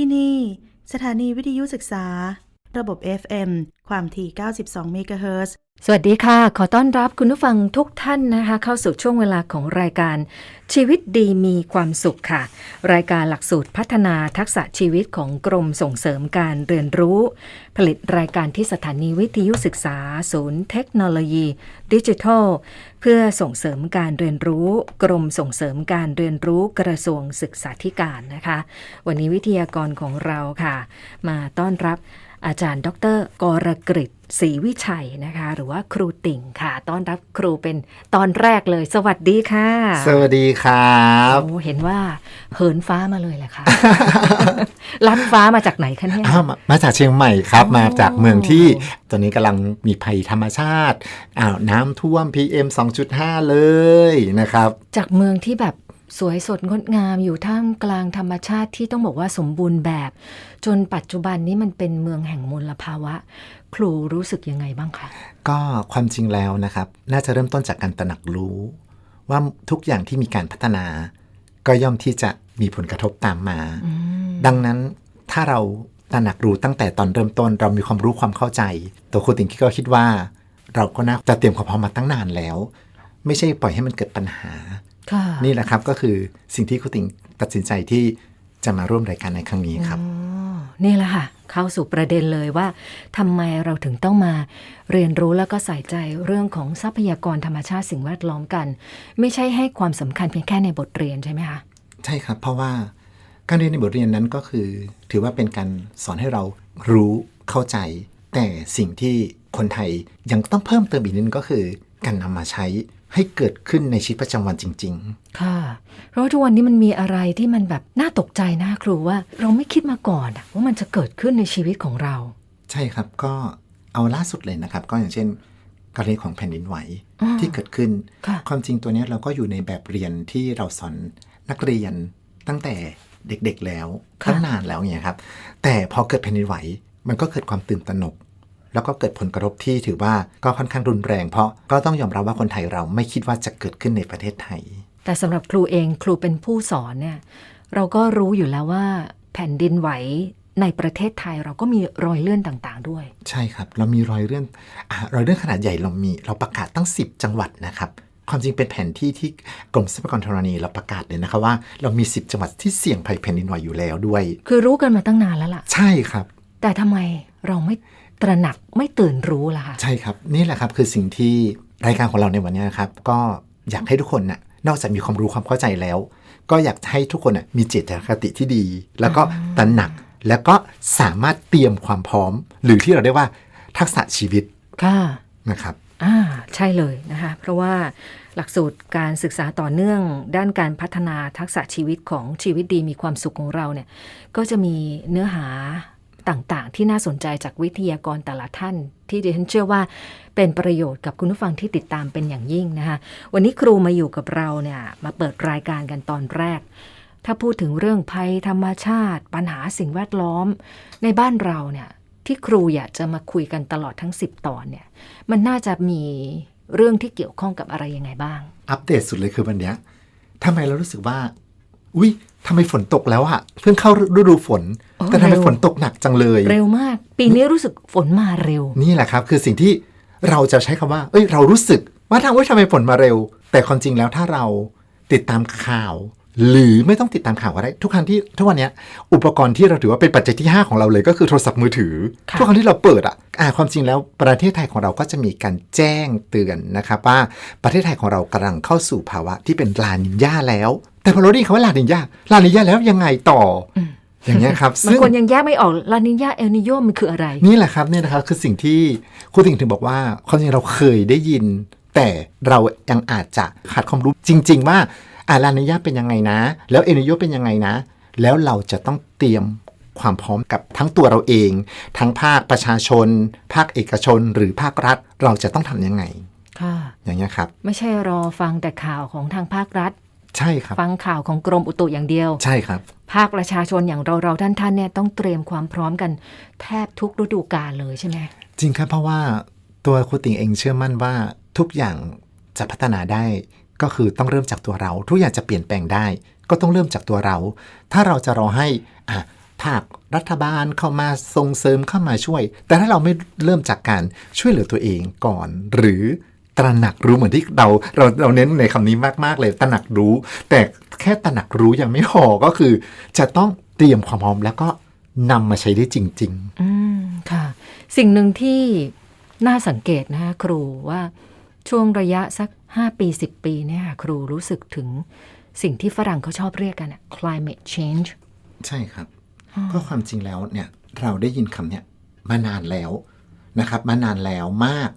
ที่นี่ สถานีวิทยุศึกษา ระบบ FM ความถี่ 92 เมกะเฮิรตซ์สวัสดีค่ะ ขอต้อนรับคุณผู้ฟังทุกท่านนะคะ เข้าสู่ช่วงเวลาของรายการ ชีวิตดีมีความสุขค่ะ รายการหลักสูตรพัฒนาทักษะชีวิตของกรมส่งเสริมการเรียนรู้ ผลิตรายการที่สถานีวิทยุศึกษา ศูนย์เทคโนโลยี ดิจิทัล เพื่อส่งเสริมการเรียนรู้ กรมส่งเสริมการเรียนรู้กระทรวงศึกษาธิการนะคะ วันนี้วิทยากรของเราค่ะ มาต้อนรับ อาจารย์ ดรกรกฤษศรีวิชัยนะคะ หรือว่าครูติ่งค่ะ ต้อนรับครูเป็นตอนแรกเลย สวัสดีค่ะ สวัสดีครับโอ้เห็นว่าเหินฟ้ามาเลยแหละค่ะลัดฟ้ามาจากไหนคะเนี่ยอ้าวมามาจากเชียงใหม่ครับอ๋อมาจากเมืองที่ตอนนี้กำลังมีภัยธรรมชาติอ้าวน้ำท่วม PM 2.5 เลยนะครับ จากเมืองที่แบบ สวยสดงดงามอยู่ท่ามกลางธรรมชาติที่ต้องบอกว่าสมบูรณ์แบบ จนปัจจุบันนี้มันเป็นเมืองแห่งมลภาวะ ครูรู้สึกยังไงบ้างคะก็ความจริงแล้วนะครับ น่าจะเริ่มต้นจากการตระหนักรู้ ว่าทุกอย่างที่มีการพัฒนา ก็ย่อมที่จะมีผลกระทบตามมา ดังนั้นถ้าเราตระหนักรู้ตั้งแต่ตอนเริ่มต้น เรามีความรู้ความเข้าใจ ตัวครูติงก็คิดว่า เราก็น่าจะเตรียมความพร้อมมาตั้งนานแล้ว ไม่ใช่ปล่อยให้มันเกิดปัญหาค่ะ นี่แหละครับก็คือสิ่งที่ครูติงตัดสินใจที่จะมาร่วมรายการในครั้งนี้ครับอ๋อนี่แหละค่ะ เข้าสู่ประเด็นเลยว่าทำไมเราถึงต้องมาเรียนรู้แล้วก็ใส่ใจเรื่องของทรัพยากรธรรมชาติสิ่งแวดล้อมกัน ไม่ใช่ให้ความสำคัญเพียงแค่ในบทเรียนใช่ไหมคะใช่ครับ เพราะว่าการเรียนในบทเรียนนั้นก็คือ ถือว่าเป็นการสอนให้เรารู้เข้าใจ แต่สิ่งที่คนไทยยังต้องเพิ่มเติมอีกนิดนึงก็คือ การนำมาใช้ ให้เกิดขึ้นในชีวิตประจำวันจริงค่ะ เพราะว่าทุกวันนี้มันมีอะไรที่มันแบบน่าตกใจนะครูว่าเราไม่คิดมาก่อนอะว่ามันจะเกิดขึ้นในชีวิตของเราๆใช่ครับก็เอาล่าสุดเลยนะครับ ก็อย่างเช่นกรณีของแผ่นดินไหวอ่าที่เกิดขึ้นค่ะความจริงตัวเนี้ยเราก็อยู่ในแบบเรียนที่เราสอนนักเรียนตั้งแต่เด็กๆแล้วค่ะตั้งนานแล้วเนี่ยครับ แต่พอเกิดแผ่นดินไหว มันก็เกิดความตื่นตระหนก แล้วก็เกิดผลกระทบที่ถือว่าก็ค่อนข้างรุนแรง เพราะก็ต้องยอมรับว่าคนไทยเราไม่คิดว่าจะเกิดขึ้นในประเทศไทย แต่สำหรับครูเองครูเป็นผู้สอนเนี่ยเราก็รู้อยู่แล้วว่าแผ่นดินไหวในประเทศไทยเราก็มีรอยเลื่อนต่างๆ ด้วย ใช่ครับ เรามีรอยเลื่อนอารอยเลื่อนขนาดใหญ่เรามี เราประกาศตั้ง 10 จังหวัดนะครับความจริงเป็นแผนที่ที่กรมทรัพยากรธรณีเราประกาศเลยนะครับว่าเรามี 10 จังหวัดที่เสี่ยงภัยแผ่นดินไหวอยู่แล้วด้วย คือรู้กันมาตั้งนานแล้วล่ะ ใช่ครับ แต่ทำไมเราไม่ ตระหนักไม่ตื่นรู้ล่ะคะใช่ครับ นี่แหละครับคือสิ่งที่รายการของเราในวันนี้นะครับ ก็อยากให้ทุกคนน่ะนอกจากมีความรู้ความเข้าใจแล้ว ก็อยากให้ทุกคนน่ะมีเจตคติที่ดี แล้วก็ตระหนักแล้วก็สามารถเตรียมความพร้อม หรือที่เราเรียกว่าทักษะชีวิตค่ะนะครับอ่าใช่เลยนะคะเพราะว่าหลักสูตรการศึกษาต่อเนื่อง ด้านการพัฒนาทักษะชีวิตของชีวิตดีมีความสุขของเราเนี่ยก็จะมีเนื้อหา ต่างๆ ที่น่าสนใจจากวิทยากรแต่ละท่าน ที่ดิฉันเชื่อว่าเป็นประโยชน์กับคุณผู้ฟังที่ติดตามเป็นอย่างยิ่งนะคะวันนี้ครูมาอยู่กับเราเนี่ยมาเปิดรายการกันตอนแรก ถ้าพูดถึงเรื่องภัยธรรมชาติ ปัญหาสิ่งแวดล้อม ในบ้านเราเนี่ยที่ครูอยากจะมาคุยกันตลอดทั้ง 10 ตอนเนี่ยมันน่าจะมีเรื่องที่เกี่ยวข้องกับอะไรยังไงบ้าง อัปเดตสุดเลยคือวันเนี้ยทำไมเรารู้สึกว่า อุ้ย ทำไมฝนตกแล้วอะเพิ่งเข้าฤดูฝนโอ้แต่ทำไมเร็วฝนตกหนักจังเลย เร็วมาก ปีนี้รู้สึกฝนมาเร็ว นี่แหละครับ คือสิ่งที่เราจะใช้คำว่า เอ้ย เรารู้สึก ว่าทางว่าทำไมฝนมาเร็ว แต่ความจริงแล้วถ้าเราติดตามข่าว หรือไม่ต้องติดตามข่าวก็ได้ ทุกครั้งที่ทุกวันเนี้ยอุปกรณ์ที่เราถือว่าเป็นปัจจัยที่ 5 ของเราเลยก็คือโทรศัพท์มือถือค่ะทุกครั้งที่เราเปิดอะอ่าความจริงแล้วประเทศไทยของเราก็จะมีการแจ้งเตือนนะครับว่าประเทศไทยของเรากำลังเข้าสู่ภาวะที่เป็นลานินยาแล้ว แต่พอเราได้ยินคำว่าลานินยาลานินยาแล้วยังไงต่อออย่างเงี้ยครับบางคนยังแยกไม่ออกลานินยาเอลนิโยมันคืออะไร นี่แหละครับนี่นะครับคือสิ่งที่ครูติ่งถึงบอกว่าความจริงเราเคยได้ยิน แต่เรายังอาจจะขาดความรู้จริง ๆ ว่าอาลานิยาเป็นยังไงนะ แล้วเอเนโยเป็นยังไงนะ แล้วเราจะต้องเตรียมความพร้อมกับทั้งตัวเราเอง ทั้งภาคประชาชน ภาคเอกชน หรือภาครัฐ เราจะต้องทำยังไง ค่ะ อย่างเงี้ยครับ ไม่ใช่รอฟังแต่ข่าวของทางภาครัฐ ใช่ครับ ฟังข่าวของกรมอุตุอย่างเดียว ใช่ครับ ภาคประชาชนอย่างเราเราท่านท่านๆเนี่ยต้องเตรียมความพร้อมกันแทบทุกฤดูกาลเลยใช่ไหมจริงครับเพราะว่าตัวครูติ่งเองเชื่อมั่นว่าทุกอย่างจะพัฒนาได้ก็คือต้องเริ่มจากตัวเรา ทุกอย่างจะเปลี่ยนแปลงได้ ก็ต้องเริ่มจากตัวเรา ถ้าเราจะรอให้อะภาครัฐบาลเข้ามาส่งเสริมเข้ามาช่วย แต่ถ้าเราไม่เริ่มจากการช่วยเหลือตัวเองก่อน หรือ ตระหนักรู้เหมือนที่เราเราเราเน้นในคำนี้มากๆเลย ตระหนักรู้ แต่แค่ตระหนักรู้ยังไม่พอก็คือ จะต้องเตรียมความพร้อมแล้วก็นำมาใช้ได้จริง ๆ อืมค่ะ สิ่งหนึ่งที่น่าสังเกตนะคะครูว่าช่วงระยะสัก 5 ปี 10 ปีเนี่ยค่ะครูรู้สึกถึงสิ่งที่ฝรั่งเขาชอบเรียกกันอะ climate change ใช่ครับ ก็ความจริงแล้วเนี่ยเราได้ยินคำเนี้ยมานานแล้วนะครับ มานานแล้วมาก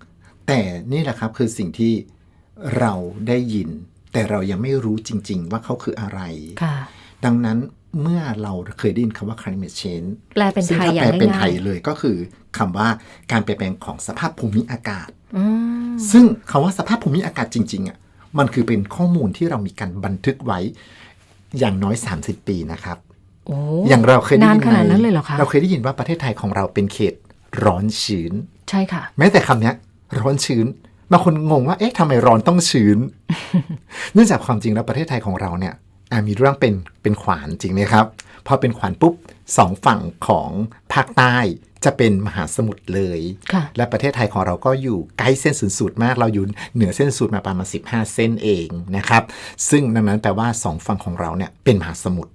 แต่นี่แหละครับคือสิ่งที่เราได้ยิน แต่เรายังไม่รู้จริง ๆ ว่าเขาคืออะไรค่ะดังนั้นเมื่อเราเคยได้ยินคำว่า climate change แปลเป็นซึ่งไทยถ้าอย่าแปลงเป็นไทง่ายยเลยก็คือคำว่าการเปลี่ยนแปลงของสภาพภูมิอากาศๆอืมซึ่งคำว่าสภาพภูมิอากาศจริง ๆอะมันคือเป็นข้อมูลที่เรามีการบันทึกไว้อย่างน้อย 30 ปีนะครับโอ้อย่างเราเคยได้นานยินขนาดนั้นเลยเหรอคะเราเคยได้ยินว่าประเทศไทยของเราเป็นเขตร้อนชื้น ใช่ค่ะ แม้แต่คำเนี้ย ร้อนชื้นบางคนงงว่าเอ๊ะทำไมร้อนต้องชื้น เนื่องจากความจริงแล้วประเทศไทยของเราเนี่ยอะมีเรื่องเป็นเป็นขวานจริงไหมครับ พอเป็นขวานปุ๊บสองฝั่งของภาคใต้จะเป็นมหาสมุทรเลยค่ะและประเทศไทยของเราก็อยู่ใกล้เส้นศูนย์สูตรมาก เราอยู่เหนือเส้นศูนย์มาประมาณ 15 เส้นเองนะครับ ซึ่งดังนั้นแปลว่าสองฝั่งของเราเนี่ยเป็นมหาสมุทร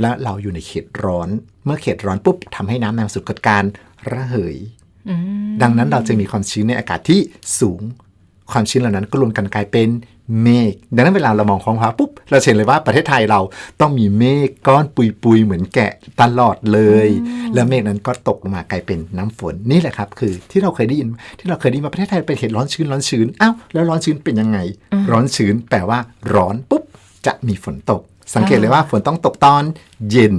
และเราอยู่ในเขตร้อน เมื่อเขตร้อนปุ๊บทำให้น้ำในมหาสมุทรเกิดการระเหยอืม ดังนั้นเราจะมีความชื้นในอากาศที่สูง ความชื้นเหล่านั้นก็รวมกันกลายเป็นเมฆดังนั้นเวลาเรามองท้องฟ้าปุ๊บเราจะเห็นเลยว่าประเทศไทยเราต้องมีเมฆก้อนปุยๆเหมือนแกะตลอดเลย แล้วเมฆนั้นก็ตกลงมากลายเป็นน้ำฝนนี่แหละครับ คือที่เราเคยได้ยินที่เราเคยได้ยินว่าประเทศไทยเป็นเขตร้อนชื้นร้อนชื้นอ้าวแล้วร้อนชื้นเป็นยังไง ร้อนชื้นแปลว่าร้อนปุ๊บจะมีฝนตก สังเกตเลยว่าฝนต้องตกตอนเย็น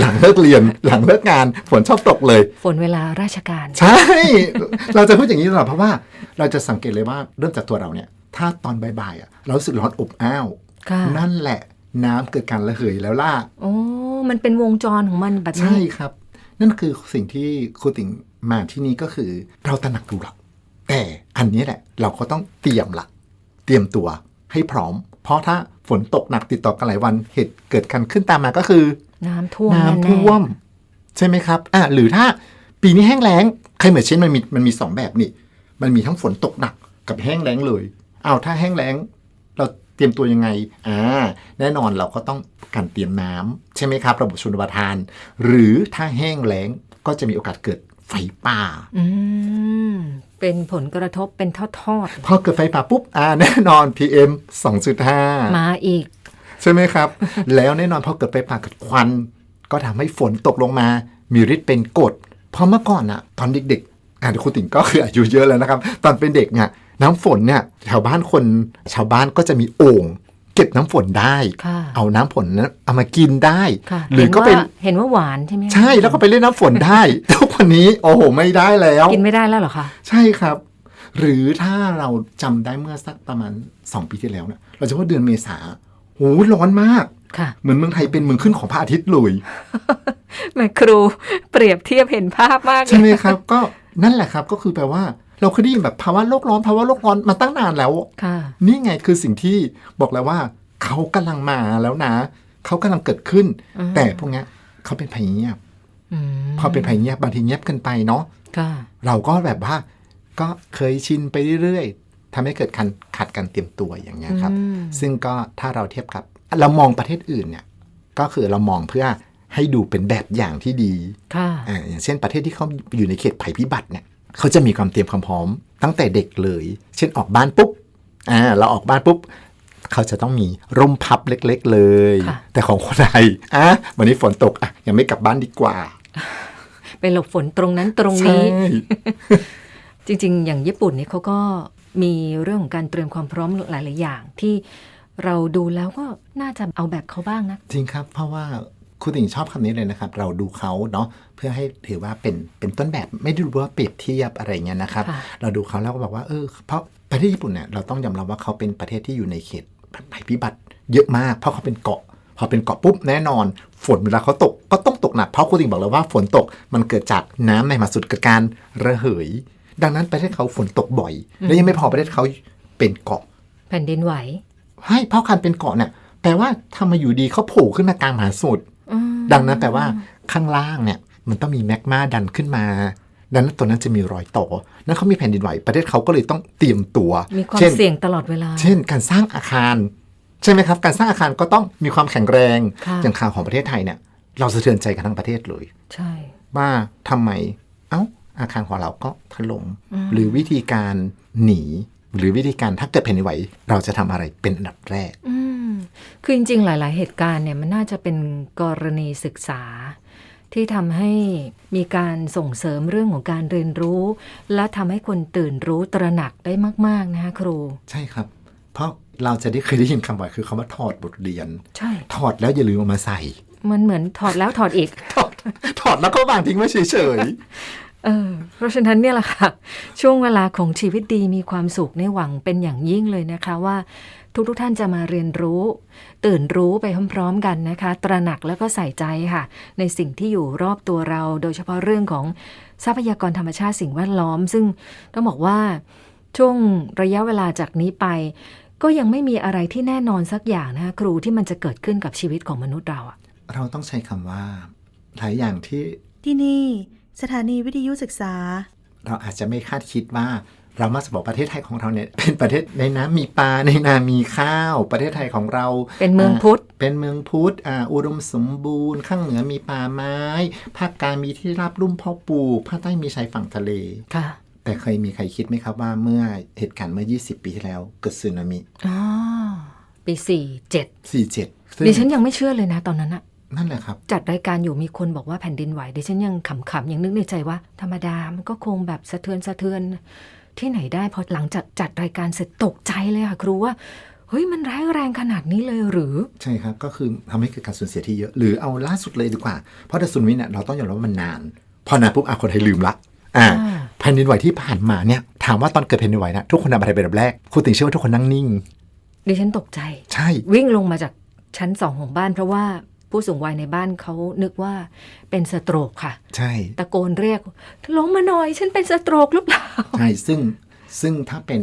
หลังเลิกเรียนหลังเลิกงานฝนชอบตกเลย ฝนเวลาราชการ ใช่ เราจะพูดอย่างนี้ตลอดเพราะว่าเราจะสังเกตเลยว่าเริ่มจากตัวเราเนี่ย ถ้าตอนบ่ายๆอะเรารู้สึกร้อนอบอ้าวค่ะนั่นแหละน้ำเกิดการระเหยแล้วล่ะโอ้มันเป็นวงจรของมันแบบใช่นี้ครับ นั่นคือสิ่งที่ครูติ่งมาที่นี่ก็คือเราตระหนักรู้หรอกแต่อันนี้แหละ เราก็ต้องเตรียมละเตรียมตัวให้พร้อม เพราะถ้าฝนตกหนักติดต่อกันหลายวันเหตุเกิดการขึ้นตามมาก็คือ น้ำท่วมน้ำแน่ท่วม ใช่ไหมครับ อะหรือถ้าปีนี้แห้งแล้งใครเหมือนเช่นมันมีมันมีสองแบบนี่มันมีทั้งฝนตกหนักกับแห้งแล้งเลยเอาวถ้าแห้งแล้ง เราเตรียมตัวยังไง อ่า แน่นอนเราก็ต้องการเตรียมน้ำใช่ไหมครับ ระบบชนประทาน หรือถ้าแห้งแล้งก็จะมีโอกาสเกิดไฟป่า อืม เป็นผลกระทบเป็นทอดพอเกิดไฟป่าปุ๊บ อ่า แน่นอน PM 2.5ๆมาอีก ใช่ไหมครับ แล้วแน่นอนพอเกิดไฟป่าเกิดควัน ก็ทำให้ฝนตกลงมา มีฤทธิ์เป็นกรดเพราะเมื่อก่อนอะตอนเด็กๆอ่าคุณติ๋งก็คืออายุเยอะแล้วนะครับ ตอนเป็นเด็กเนี่ยน้ำฝนเนี่ยแถวบ้านคนชาวบ้านก็จะมีโอ่งเก็บน้ำฝนได้ค่ะเอาน้ำฝนนั้นเอามากินได้ค่ะหรือเห็นก็ว่าเป็นเห็นว่าหวานใช่ไหมคะใช่แล้วก็ไปเล่นน้ำฝนได้ทุกวันนี้โอ้โหไม่ได้แล้ว กินไม่ได้แล้วเหรอคะ ใช่ครับ หรือถ้าเราจำได้เมื่อสักประมาณ 2 ปีที่แล้วเนี่ยเราจะว่าเดือนเมษา โหร้อนมากค่ะเหมือนเมืองไทยเป็นเมืองขึ้นของพระอาทิตย์เลยแม่ครูเปรียบเทียบเห็นภาพมากเลใช่ยไหมครับ ก็นั่นแหละครับก็คือแปลว่า เราเคยได้ยินแบบภาวะโลกร้อนภาวะโลกร้อนมาตั้งนานแล้วค่ะนี่ไงคือสิ่งที่บอกแล้วว่าเขากำลังมาแล้วนะเขากำลังเกิดขึ้นอืมแต่พวกเนี้ยเขาเป็นภัยเงียบอืมพอเป็นภัยเงียบบางทีเงียบเกินไปเนาะค่ะเราก็แบบว่า ก็เคยชินไปเรื่อยๆ ทำให้เกิดการขาดการเตรียมตัวอย่างเงี้ยครับอืมซึ่งก็ถ้าเราเทียบกับ เรามองประเทศอื่นเนี่ยก็คือเรามองเพื่อให้ดูเป็นแบบอย่างที่ดีค่ะอ่าอย่างเช่นประเทศที่เขาอยู่ในเขตภัยพิบัติเนี่ยเขาจะมีความเตรียมความพร้อม ตั้งแต่เด็กเลย เช่นออกบ้านปุ๊บอ่าเราออกบ้านปุ๊บเขาจะต้องมีร่มพับเล็ก ๆ เลยค่ะแต่ของคนไทยอะวันนี้ฝนตกอะยังไม่กลับบ้านดีกว่า ไปหลบฝนตรงนั้นตรงใช่นี้ จริง ๆ อย่างญี่ปุ่นนี่เขาก็ มีเรื่องของการเตรียมความพร้อมหลาย ๆ อย่าง ที่เราดูแล้วก็น่าจะเอาแบบเขาบ้างนะ จริงครับ เพราะว่าคุณติ่งชอบคำนี้เลยนะครับ เราดูเขาเนาะเพื่อให้ถือว่าเป็นเป็นต้นแบบไม่ได้ดูว่าเปรียบเทียบอะไรเงี้ยนะครับ ค่ะ เราดูเขาแล้วก็บอกว่าเออเพราะประเทศญี่ปุ่นเนี่ยเราต้องยอมรับว่าเขาเป็นประเทศที่อยู่ในเขตภัยพิบัติเยอะมาก เพราะเขาเป็นเกาะ พอเป็นเกาะปุ๊บแน่นอน ฝนเวลาเขาตกก็ต้องตกหนักเพราะคุณติ่งบอกเลยว่าฝนตกมันเกิดจากน้ำในมหาสมุทรเกิดการระเหย ดังนั้นประเทศเขาฝนตกบ่อย และยังไม่พอประเทศเขาเป็นเกาะ แผ่นดินไหวให้เพราะการเป็นเกาะเนี่ยแปลว่าทำไมาอยู่ดีเขาโผล่ขึ้นมากลางมหาสมุทรอืมดังนั้นแปลว่าข้างล่างเนี่ย มันต้องมีแมกมาดันขึ้นมา ดังนั้นตัวนั้นจะมีรอยต่อ นั้นเขามีแผ่นดินไหว ประเทศเขาก็เลยต้องเตรียมตัว มีความช่นเสี่ยงตลอดเวลา เช่น การสร้างอาคาร ใช่ไหมครับ การสร้างอาคารก็ต้องมีความแข็งแรงค่ะอย่างข่าวของประเทศไทยเนี่ย เราสะเทือนใจกันทั้งประเทศเลย ใช่ ว่าทำไม เอ้า อาคารของเราก็ถล่มหรือวิธีการหนี หรือวิธีการถ้าเกิดแผ่นดินไหว เราจะทำอะไรเป็นอันดับแรกอืมคือจริงๆ หลาย ๆ เหตุการณ์เนี่ยมันน่าจะเป็นกรณีศึกษา ที่ทำให้มีการส่งเสริมเรื่องของการเรียนรู้ และทำให้คนตื่นรู้ตระหนักได้มาก ๆ นะคะครู ใช่ครับ เพราะเราจะได้เคยได้ยินคำว่าคือคำว่าถอดบทเรียน ใช่ ถอดแล้วอย่าลืมเอามาใส่ มันเหมือนถอดแล้วถอดอีก ถอดถอดแล้วก็วางทิ้งไว้เฉย เออเพราะฉะนั้นเนี่ยแหละค่ะ ช่วงเวลาของชีวิตดีมีความสุขในหวังเป็นอย่างยิ่งเลยนะคะว่า ทุกทุกๆท่านจะมาเรียนรู้ ตื่นรู้ไปพร้อมๆกันนะคะ ตระหนักแล้วก็ใส่ใจค่ะ ในสิ่งที่อยู่รอบตัวเรา โดยเฉพาะเรื่องของทรัพยากรธรรมชาติสิ่งแวดล้อม ซึ่งต้องบอกว่าช่วงระยะเวลาจากนี้ไป ก็ยังไม่มีอะไรที่แน่นอนสักอย่างนะคะครูที่มันจะเกิดขึ้นกับชีวิตของมนุษย์เราอะๆเราต้องใช้คำว่าหลายอย่างที่ที่นี่ สถานีวิทยุศึกษา เราอาจจะไม่คาดคิดว่าเรามักจะบอกประเทศไทยของเราเนี่ยเป็นประเทศในน้ำมีปลาในนามีข้าว ประเทศไทยของเรา เป็นเมืองพุทธเป็นเมืองพุทธอ่าอุดมสมบูรณ์ ข้างเหนือมีป่าไม้ ภาคกลางมีที่ราบลุ่มเพาะปลูกภาคใต้มีชายฝั่งทะเลค่ะ แต่เคยมีใครคิดไหมครับว่าเมื่อเหตุการณ์เมื่อ 20 ปีที่แล้วเกิดสึนามิอ๋อปีสี่เจ็ด47ซึ่งดิฉันยังไม่เชื่อเลยนะตอนนั้นอะ นั่นแหละครับ จัดรายการอยู่มีคนบอกว่าแผ่นดินไหวดิฉันยังขำๆยังนึกในใจว่า ธรรมดามันก็คงแบบสะเทือนสะเทือน ที่ไหนได้พอหลังจากจัดรายการเสร็จตกใจเลยค่ะครูว่าเฮ้ยมันร้ายแรงขนาดนี้เลยหรือ ใช่ครับ ก็คือทำให้เกิดการสูญเสียที่เยอะ หรือเอาล่าสุดเลยดีกว่า เพราะถ้าสึนามิเนี่ยเราต้องยอมรับว่ามันนาน พอนานปุ๊บอะคนไทยลืมละอ่าอ่าแผ่นดินไหวที่ผ่านมาเนี่ยถามว่าตอนเกิดแผ่นดินไหวนะทุกคนทำอะไรเป็นแบบแรกคุณติงเชื่อว่าทุกคนนั่งนิ่งดิฉันตกใจ ใช่ วิ่งลงมาจากชั้นสองของบ้านเพราะว่า ผู้สูงวัยในบ้านเขานึกว่าเป็นสโตรกค่ะ ใช่ ตะโกนเรียกลงมาหน่อยฉันเป็นสโตรกหรือเปล่า ใช่ ซึ่งซึ่งถ้าเป็น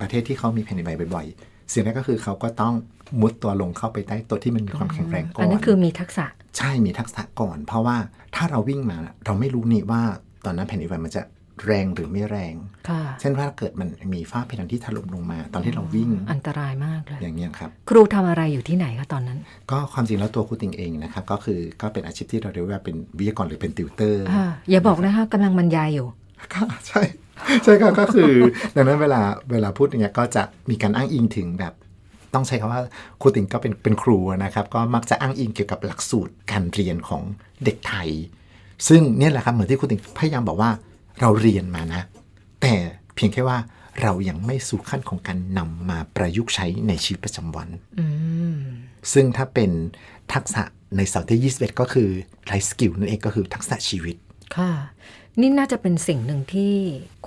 ประเทศที่เขามีแผ่นดินไหวบ่อยๆสิ่งแรกก็คือเขาก็ต้องมุดตัวลงเข้าไปใต้ตัวที่มันมีความแข็งแรงก่อน อันนั้นคือมีทักษะ ใช่มีทักษะก่อน เพราะว่าถ้าเราวิ่งมาน่ะเราไม่รู้นี่ว่าตอนนั้นแผ่นดินไหวมันจะ แรงหรือไม่แรงค่ะเช่นว่าถ้าเกิดมันมีฝ้าเพดานที่ถล่มลงมา ตอนที่เราวิ่ง อันตรายมากเลย อย่างเงี้ยครับ ครูทำอะไรอยู่ที่ไหนคะตอนนั้น ก็ความจริงแล้วตัวครูติงเองนะครับ ก็คือก็เป็นอาชีพที่เราเรียกว่าเป็นวิทยากรหรือเป็นติวเตอร์อ่าอย่าบอกนะคะกำลังบรรยายอยู่ค่ะใช่ใช่ครับก็คือดังนั้นเวลาเวลาพูดอย่างเงี้ยก็จะมีการอ้างอิงถึงแบบต้องใช้คำว่าครูติงก็เป็นเป็นครูนะครับ ก็มักจะอ้างอิงเกี่ยวกับหลักสูตรการเรียนของเด็กไทย ซึ่งเนี่ยแหละครับเหมือนที่ครูติงพยายามบอกว่า เราเรียนมานะ แต่เพียงแค่ว่าเรายังไม่สู่ขั้นของการนำมาประยุกต์ใช้ในชีวิตประจำวันอืมซึ่งถ้าเป็นทักษะในเสาร์ที่21 ก็คือ life skill นั่นเองก็คือทักษะชีวิต ค่ะ นี่น่าจะเป็นสิ่งหนึ่งที่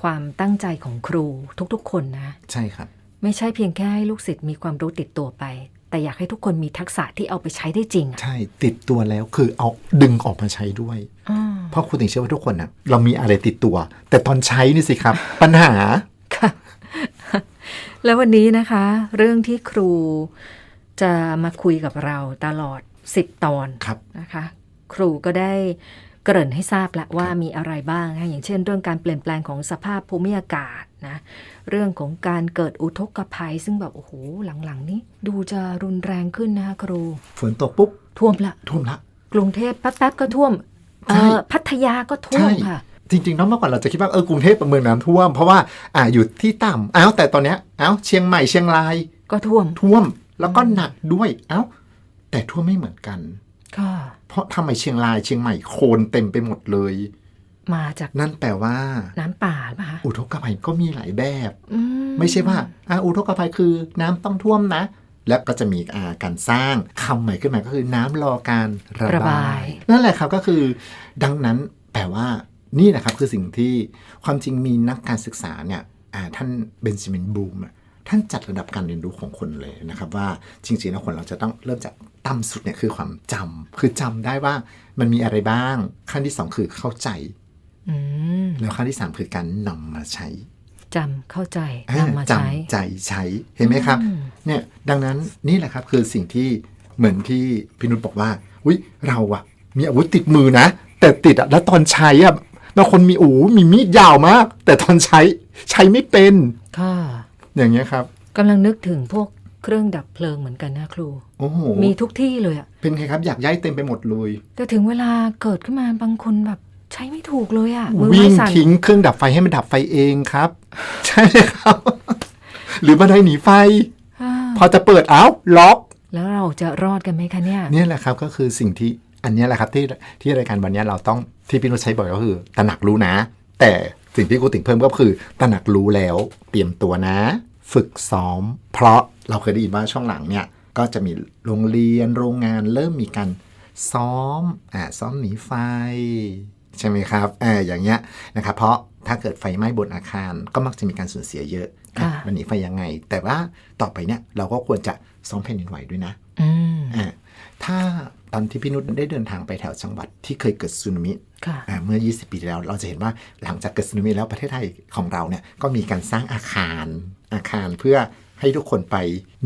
ความตั้งใจของครูทุกๆ คนนะ ใช่ครับ ไม่ใช่เพียงแค่ให้ลูกศิษย์มีความรู้ติดตัวไป แต่อยากให้ทุกคนมีทักษะที่เอาไปใช้ได้จริงอะใช่ติดตัวแล้วคือเอาดึงออกมาใช้ด้วย อ่า เพราะคุณถึงเชื่อว่าทุกคนนะเรามีอะไรติดตัว แต่ตอนใช้นี่สิครับ ปัญหาค่ะ แล้ววันนี้นะคะ เรื่องที่ครูจะมาคุยกับเราตลอด 10 ตอนครับนะคะ ครูก็ได้เกริ่นให้ทราบแล้วว่ามีอะไรบ้างนะคะอย่างเช่น เรื่องการเปลี่ยนแปลงของสภาพภูมิอากาศนะเรื่องของการเกิดอุทกภัย ซึ่งแบบโอ้โหหลังๆ นี้ดูจะรุนแรงขึ้นนะคะครู ฝนตกปุ๊บท่วมละท่วมละกรุงเทพแป๊บๆก็ท่วมเอ่ใช่อ พัทยาก็ท่วใช่มค่ะจริงๆเนาะเมื่อก่อนเราจะคิดว่าเออกรุงเทพเป็นเมืองน้ำท่วม เพราะว่าอ่าอยู่ที่ต่ำอ้าวแต่ตอนเนี้ยอ้าวเชียงใหม่เชียงราย ก็ท่วมท่วมแล้วก็หนักด้วยอ้าวแต่ท่วมไม่เหมือนกันค่ะเพราะทำไมเชียงรายเชียงใหม่โคลนเต็มไปหมดเลย มาจากนั่นแปลว่า น้ำป่าหรือเปล่าคะอุทกภัยก็มีหลายแบบอืไม่ใช่ว่าอ่าอุทกภัยคือน้ำต้องท่วมนะ แล้วก็จะมีอ่าการสร้างคำใหม่ขึ้นมาก็คือน้ำรอการระระบาบายยนั่นแหละครับก็คือ ดังนั้นแปลว่านี่แหละครับคือสิ่งที่ความจริงมีนักการศึกษาเนี่ยอ่าท่านเบนจามินบลูมอะท่านจัดระดับการเรียนรู้ของคนเลยนะครับ ว่าจริงๆแล้วคนเราจะต้องเริ่มจากต่ำสุดเนี่ยคือความจำคือจำได้ว่ามันมีอะไรบ้างขั้นที่สองคือเข้าใจอืมแล้วขั้นที่สามคือการนำมาใช้ จำเข้าใจเออนำมาใช้จำใจใช้เห็นไหมครับอืมเนี่ยดังนั้นนี่แหละครับคือสิ่งที่เหมือนที่พี่นุชบอกว่าอุ้ยเราอะมีอาวุธติดมือนะ แต่ติดอะแล้วตอนใช้อะบางคนมีโอ้โหมีมีดยาวมาก แต่ตอนใช้ใช้ไม่เป็นค่ะอย่างเงี้ยครับกำลังนึกถึงพวกเครื่องดับเพลิงเหมือนกันนะครูโอ้โหมีทุกที่เลยอะเป็นไงครับอยากย้ายเต็มไปหมดเลยแต่ถึงเวลาเกิดขึ้นมาบางคนแบบใช้ไม่ถูกเลยอะมือวิ่ไม้งสั่นทิ้งเครื่องดับไฟให้มันดับไฟเองครับ ใช่ครับ หรือบันไดหนีไฟอ่าพอจะเปิดเอ้าล็อก แล้วเราจะรอดกันไหมคะเนี่ย เนี่ยแหละครับก็คือสิ่งที่อันเนี้ยแหละครับที่ที่รายการวันเนี้ยเราต้องที่พี่นุชใช้บ่อยก็คือตระหนักรู้นะ แต่สิ่งที่กูติ่งเพิ่มก็คือตระหนักรู้แล้วเตรียมตัวนะ ฝึกซ้อม เพราะเราเคยได้ยินว่าช่วงหลังเนี่ยก็จะมีโรงเรียนโรงงานเริ่มมีการซ้อมอ่าซ้อมหนีไฟ ใช่ไหมครับเอออย่างเงี้ยนะครับเพราะถ้าเกิดไฟไหม้บนอาคารก็มักจะมีการสูญเสียเยอะอะค่ะมันหนีไฟยังไง แต่ว่าต่อไปเนี่ยเราก็ควรจะซ้อมแผ่นดินไหวด้วยนะอืมอ่าถ้าตอนที่พี่นุชได้เดินทางไปแถวจังหวัดที่เคยเกิดสึนามิค่ะอ่าเมื่อ 20 ปีที่แล้วเราจะเห็นว่าหลังจากเกิดสึนามิแล้วประเทศไทยของเราเนี่ยก็มีการสร้างอาคารอาคารเพื่อให้ทุกคนไป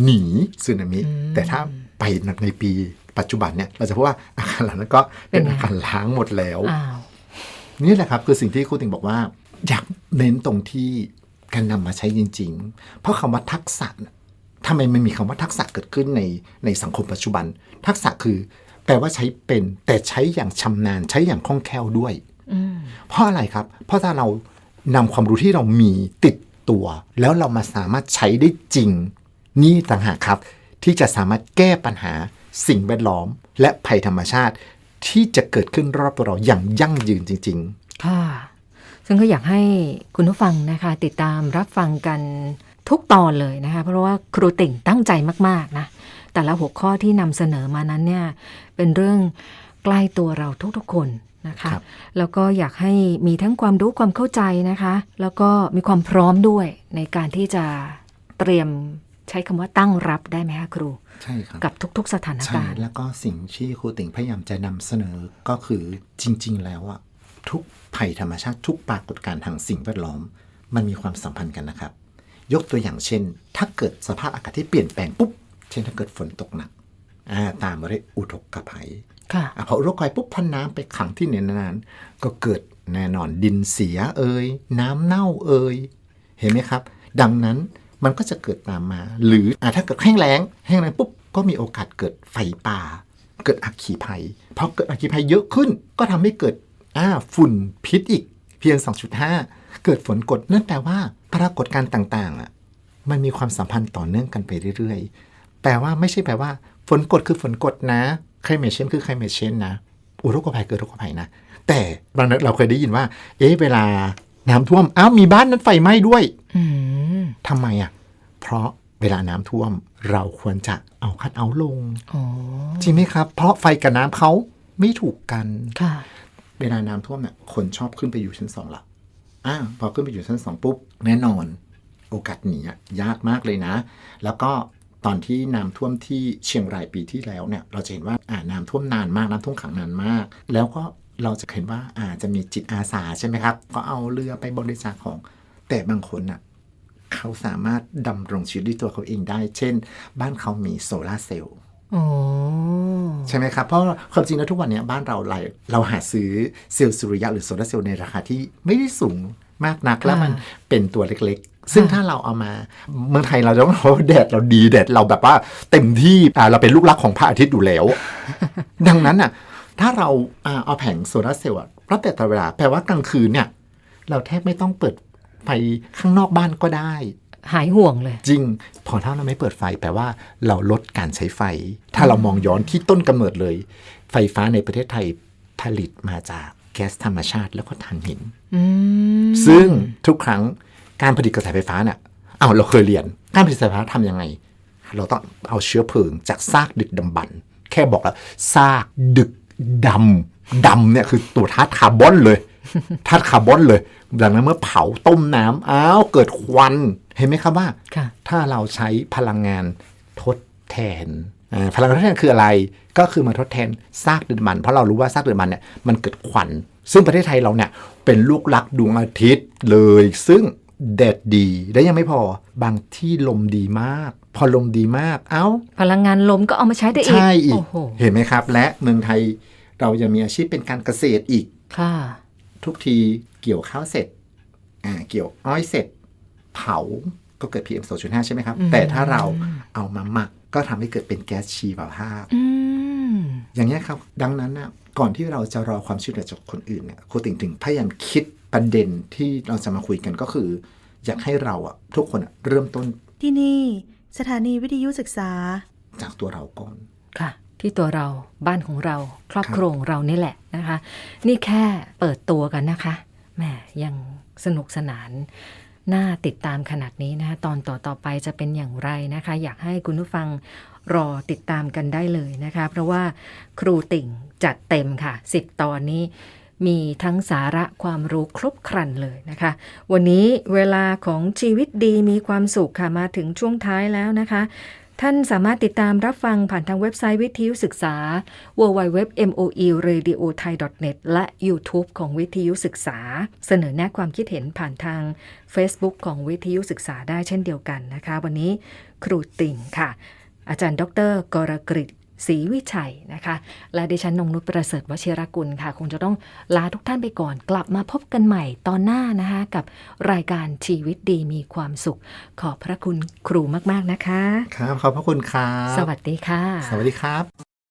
หนีสึนามิ แต่ถ้าไปในปีปัจจุบันเนี่ยเราจะพบว่าอาคารเหล่านั้นก็เป็นเป็นไงอาคารล้างหมดแล้วอ้าว นี่แหละครับคือสิ่งที่ครูติงบอกว่า อยากเน้นตรงที่การนำมาใช้จริง ๆ เพราะคำว่าทักษะน่ะทำไมมันมีคำว่าทักษะเกิดขึ้นในในสังคมปัจจุบัน ทักษะคือ แปลว่าใช้เป็น แต่ใช้อย่างชำนาญ ใช้อย่างคล่องแคล่วด้วยอืมเพราะอะไรครับ เพราะถ้าเรานำความรู้ที่เรามีติดตัว แล้วเรามาสามารถใช้ได้จริง นี่ต่างหากครับ ที่จะสามารถแก้ปัญหาสิ่งแวดล้อม และภัยธรรมชาติ ที่จะเกิดขึ้นรอบตัวเราอย่างยั่งยืนจริง ๆ ค่ะ ซึ่งก็อยากให้คุณผู้ฟังนะคะ ติดตามรับฟังกันทุกตอนเลยนะคะ เพราะว่าครูติ่งตั้งใจมาก ๆ นะ แต่ละหัวข้อที่นำเสนอมานั้นเนี่ย เป็นเรื่องใกล้ตัวเราทุกๆ คนนะคะครับแล้วก็อยากให้มีทั้งความรู้ความเข้าใจนะคะ แล้วก็มีความพร้อมด้วยในการที่จะเตรียม ใช้คำว่าตั้งรับได้ไหมคะครู ใช่ครับ กับทุก ๆ สถานใช่การณ์ แล้วก็สิ่งที่ครูติ่งพยายามจะนำเสนอก็คือจริง ๆ แล้วอะทุกภัยธรรมชาติทุกปรากฏการณ์ทางสิ่งแวดล้อม มันมีความสัมพันธ์กันนะครับ ยกตัวอย่างเช่น ถ้าเกิดสภาพอากาศที่เปลี่ยนแปลงปุ๊บ เช่นถ้าเกิดฝนตกหนักอ่าตามมาด้วยอุทกภัยค่ะอะพออุทกภัยปุ๊บพันน้ำไปขังที่ไหนนานๆก็เกิดแน่นอนดินเสียเอ่ยน้ำเน่าเอ่ยเห็นไหมครับ ดังนั้น มันก็จะเกิดตามมา หรืออถ้าเกิดแห้งแล้งแห้งแล้งปุ๊บก็มีโอกาสเกิดไฟป่า เกิดอัคคีภัยเพอเกิดอัคคีภัยเยอะขึ้น ก็ทำให้เกิดอ่าฝุ่นพิษอีกเพียง 2.5 เกิดฝนกดนั่นแปลว่าปรากฏการณ์ต่างๆอะมันมีความสัมพันธ์ต่อเนื่องกันไปเรื่อยๆ แปลว่าไม่ใช่แปลว่า ฝนกดคือฝนกดนะไคลเมชเชนคือไคลเมชเชนนะอุทกภัยเกิดอุทกภัยนะ แต่บางเราเคยได้ยินว่า เอ๊ะเวลา น้ำท่วม อ้าวมีบ้านนั้นไฟไหม้ด้วยอืมทำไมอะ เพราะเวลาน้ำท่วม เราควรจะเอาคัดเอาท์ลงอ๋อจริงไหมครับ เพราะไฟกับน้ำเขาไม่ถูกกันค่ะ เวลาน้ำท่วมเนี่ยคนชอบขึ้นไปอยู่ชั้นสองละอ่าพอขึ้นไปอยู่ชั้นสองปุ๊บ แน่นอน โอกาสหนีอะยากมากเลยนะ แล้วก็ตอนที่น้ำท่วมที่เชียงรายปีที่แล้วเนี่ย เราจะเห็นว่าอ่าน้ำท่วมนานมากน้ำท่วมขังนานมาก แล้วก็ เราจะเห็นว่าอาจะมีจิตอาสาใช่ไหมครับ ก็เอาเรือไปบริจาคของ แต่บางคนอะเขาสามารถดำรงชีวิตด้วยตัวเขาเองได้ เช่น บ้านเขามีโซลาร์เซลล์อ๋อใช่ไหมครับ เพราะความจริงแล้วทุกวันเนี้ยบ้านเราไหลเราหาซื้อเซลล์สุริยะหรือโซลาร์เซลล์ในราคาที่ไม่ได้สูงมากนักแล้วมันเป็นตัวเล็กๆ ซึ่งถ้าเราเอามาเมืองไทยเราจะต้องบอกว่าแดดเราดีแดดเราแบบว่าเต็มที่อ่าเราเป็นลูกรักของพระอาทิตย์อยู่แล้ว ดังนั้นอะ ถ้าเราอ่าเอาแผงโซลาร์เซลล์อะรับแต่ตลอดเวลาแปลว่ากลางคืนเนี่ย เราแทบไม่ต้องเปิดไฟข้างนอกบ้านก็ได้ หายห่วงเลย จริง พอถ้าเราไม่เปิดไฟแปลว่าเราลดการใช้ไฟ ถ้าเรามองย้อนที่ต้นกำเนิดเลย ไฟฟ้าในประเทศไทยผลิตมาจากแก๊สธรรมชาติแล้วก็ถ่านหินอืมซึ่งทุกครั้งการผลิตกระแสไฟฟ้าเนี่ยเอาวเราเคยเรียน การผลิตกระแสไฟฟ้าทำยังไง เราต้องเอาเชื้อเพลิงจากซากดึกดำบรรพ์แค่บอกแล้วซากดึก ดำดำเนี่ยคือตัวธาตุคาร์บอนเลยธาตุคาร์บอนเลยดังนั้นเมื่อเผาต้มน้ำอ้าวเกิดควันเห็นไหมครับว่าค่ะถ้าเราใช้พลังงานทดแทนอ่าพลังงานทดแทนคืออะไรก็คือมาทดแทนซากดึกดำบรรพ์เพราะเรารู้ว่าซากดึกดำบรรพ์เนี่ยมันเกิดควัน ซึ่งประเทศไทยเราเนี่ยเป็นลูกรักดวงอาทิตย์เลย ซึ่งแดดดีและยังไม่พอบางที่ลมดีมาก พอลมดีมาก เอ้า พลังงานลมก็เอามาใช้ได้อีก ใช่อีกโอ้โหเห็นไหมครับ และเมืองไทยเรายังมีอาชีพเป็นการเกษตรอีก ค่ะ ทุกทีเกี่ยวข้าวเสร็จ อ่า เกี่ยวอ้อยเสร็จ เผา ก็เกิด PM 2.5 ใช่ไหมครับอืมแต่ถ้าเราเอามาหมักก็ทำให้เกิดเป็นแก๊สชีวภาพอืมอย่างนี้ยครับ ดังนั้นนะก่อนที่เราจะรอความช่วยเหลือจากคนอื่นเนี่ยครูติ่งถึงพยายามคิดประเด็นที่เราจะมาคุยกันก็คือ อยากให้เราอะทุกคนอะเริ่มต้นที่นี่ สถานีวิทยุศึกษา จากตัวเราก่อน ค่ะ ที่ตัวเราบ้านของเราครอบครัวของเรานี่แหละนะคะ นี่แค่เปิดตัวกันนะคะแหมยังสนุกสนานน่าติดตามขนาดนี้นะคะตอนต่อต่อไปจะเป็นอย่างไรนะคะ อยากให้คุณผู้ฟังรอติดตามกันได้เลยนะคะ เพราะว่าครูติ่งจัดเต็มค่ะ 10 ตอนนี้ มีทั้งสาระความรู้ครบครันเลยนะคะ วันนี้เวลาของชีวิตดีมีความสุขค่ะมาถึงช่วงท้ายแล้วนะคะ ท่านสามารถติดตามรับฟังผ่านทางเว็บไซต์วิทยุศึกษา www.moeradiothai.net และ YouTube ของวิทยุศึกษา เสนอแนะความคิดเห็นผ่านทาง Facebook ของวิทยุศึกษาได้เช่นเดียวกันนะคะ วันนี้ครูติ่งค่ะ อาจารย์ ดร กรกฤษ ศรีวิชัยนะคะ และดิฉันนงนุชประเสริฐวชิรกุลค่ะ คงจะต้องลาทุกท่านไปก่อน กลับมาพบกันใหม่ตอนหน้านะคะ กับรายการชีวิตดีมีความสุข ขอบพระคุณครูมาก ๆนะคะ ครับ ขอบพระคุณครับ สวัสดีค่ะ สวัสดีครับ